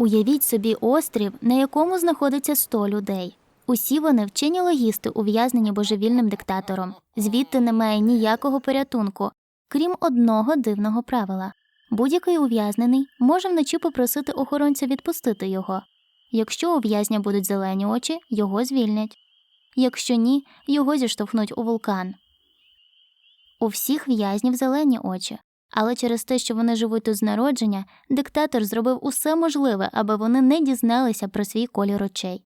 Уявіть собі острів, на якому знаходиться 100 людей. Усі вони вчені логісти, ув'язнені божевільним диктатором. Звідти немає ніякого порятунку, крім одного дивного правила. Будь-який ув'язнений може вночі попросити охоронця відпустити його. Якщо у в'язня будуть зелені очі, його звільнять. Якщо ні, його зіштовхнуть у вулкан. У всіх в'язнів зелені очі, але через те, що вони живуть тут з народження, диктатор зробив усе можливе, аби вони не дізналися про свій колір очей.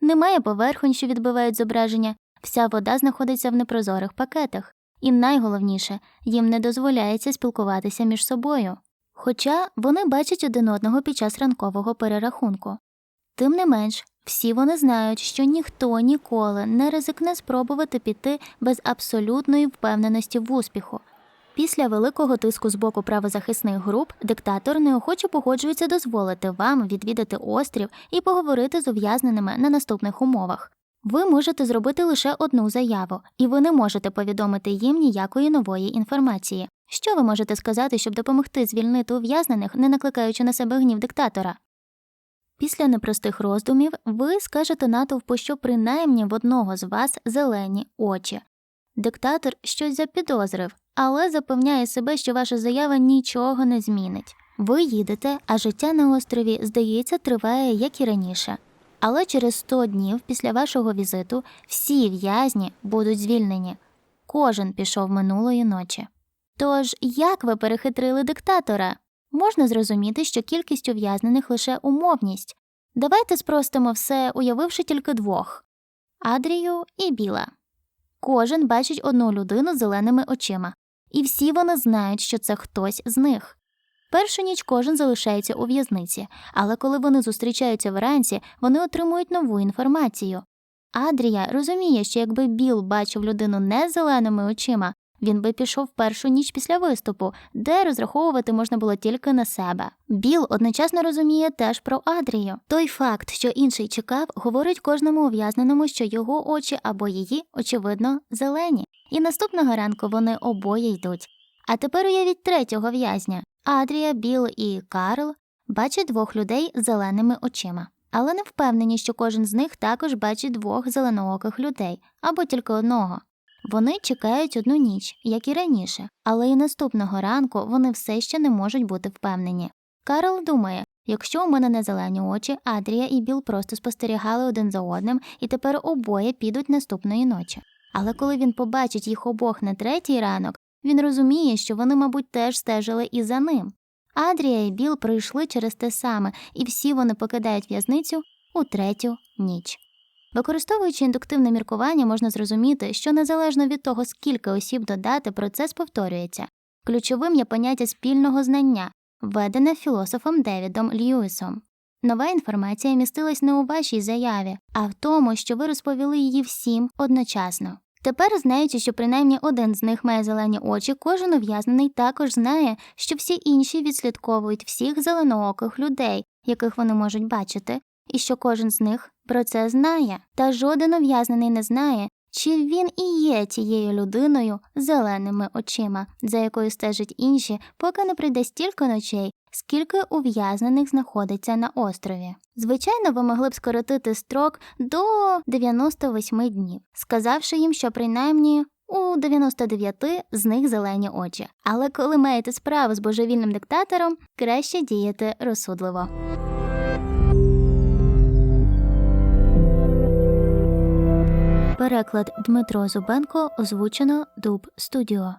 Немає поверхонь, що відбивають зображення, вся вода знаходиться в непрозорих пакетах, і найголовніше, їм не дозволяється спілкуватися між собою. Хоча вони бачать один одного під час ранкового перерахунку. Тим не менш, всі вони знають, що ніхто ніколи не ризикне спробувати піти без абсолютної впевненості в успіху. Після великого тиску з боку правозахисних груп диктатор неохоче погоджується дозволити вам відвідати острів і поговорити з ув'язненими на наступних умовах. Ви можете зробити лише одну заяву, і ви не можете повідомити їм ніякої нової інформації. Що ви можете сказати, щоб допомогти звільнити ув'язнених, не накликаючи на себе гнів диктатора? Після непростих роздумів ви скажете натовпу, що принаймні в одного з вас зелені очі. Диктатор щось запідозрив, але запевняє себе, що ваша заява нічого не змінить. Ви їдете, а життя на острові, здається, триває як і раніше. Але через 100 днів після вашого візиту всі в'язні будуть звільнені. Кожен пішов минулої ночі. Тож, як ви перехитрили диктатора? Можна зрозуміти, що кількість ув'язнених лише умовність. Давайте спростимо все, уявивши тільки двох Адрію і Біла. Кожен бачить одну людину з зеленими очима, і всі вони знають, що це хтось з них. Першу ніч кожен залишається у в'язниці, але коли вони зустрічаються вранці, вони отримують нову інформацію. Адрія розуміє, що якби Біл бачив людину не зеленими очима, він би пішов першу ніч після виступу, де розраховувати можна було тільки на себе. Біл одночасно розуміє теж про Адрію. Той факт, що інший чекав, говорить кожному ув'язненому, що його очі або її, очевидно, зелені. І наступного ранку вони обоє йдуть. А тепер уявіть третього в'язня. Адрія, Біл і Карл бачать двох людей з зеленими очима, але не впевнені, що кожен з них також бачить двох зеленооких людей або тільки одного. Вони чекають одну ніч, як і раніше, але і наступного ранку вони все ще не можуть бути впевнені. Карл думає, якщо у мене не зелені очі, Адрія і Біл просто спостерігали один за одним і тепер обоє підуть наступної ночі. Але коли він побачить їх обох на третій ранок, він розуміє, що вони, мабуть, теж стежили і за ним. Адрія і Біл прийшли через те саме, і всі вони покидають в'язницю у третю ніч. Використовуючи індуктивне міркування, можна зрозуміти, що незалежно від того, скільки осіб додати, процес повторюється. Ключовим є поняття спільного знання, введене філософом Девідом Льюісом. Нова інформація містилась не у вашій заяві, а в тому, що ви розповіли її всім одночасно. Тепер, знаючи, що принаймні один з них має зелені очі, кожен ув'язнений також знає, що всі інші відслідковують всіх зеленооких людей, яких вони можуть бачити, і що кожен з них про це знає, та жоден ув'язнений не знає, чи він і є тією людиною зеленими очима, за якою стежать інші, поки не прийде стільки ночей, скільки ув'язнених знаходиться на острові. Звичайно, ви могли б скоротити строк до 98 днів, сказавши їм, що принаймні у 99 з них зелені очі. Але коли маєте справу з божевільним диктатором, краще діяти розсудливо. Переклад Дмитро Зубенко озвучено Дуб Студіо.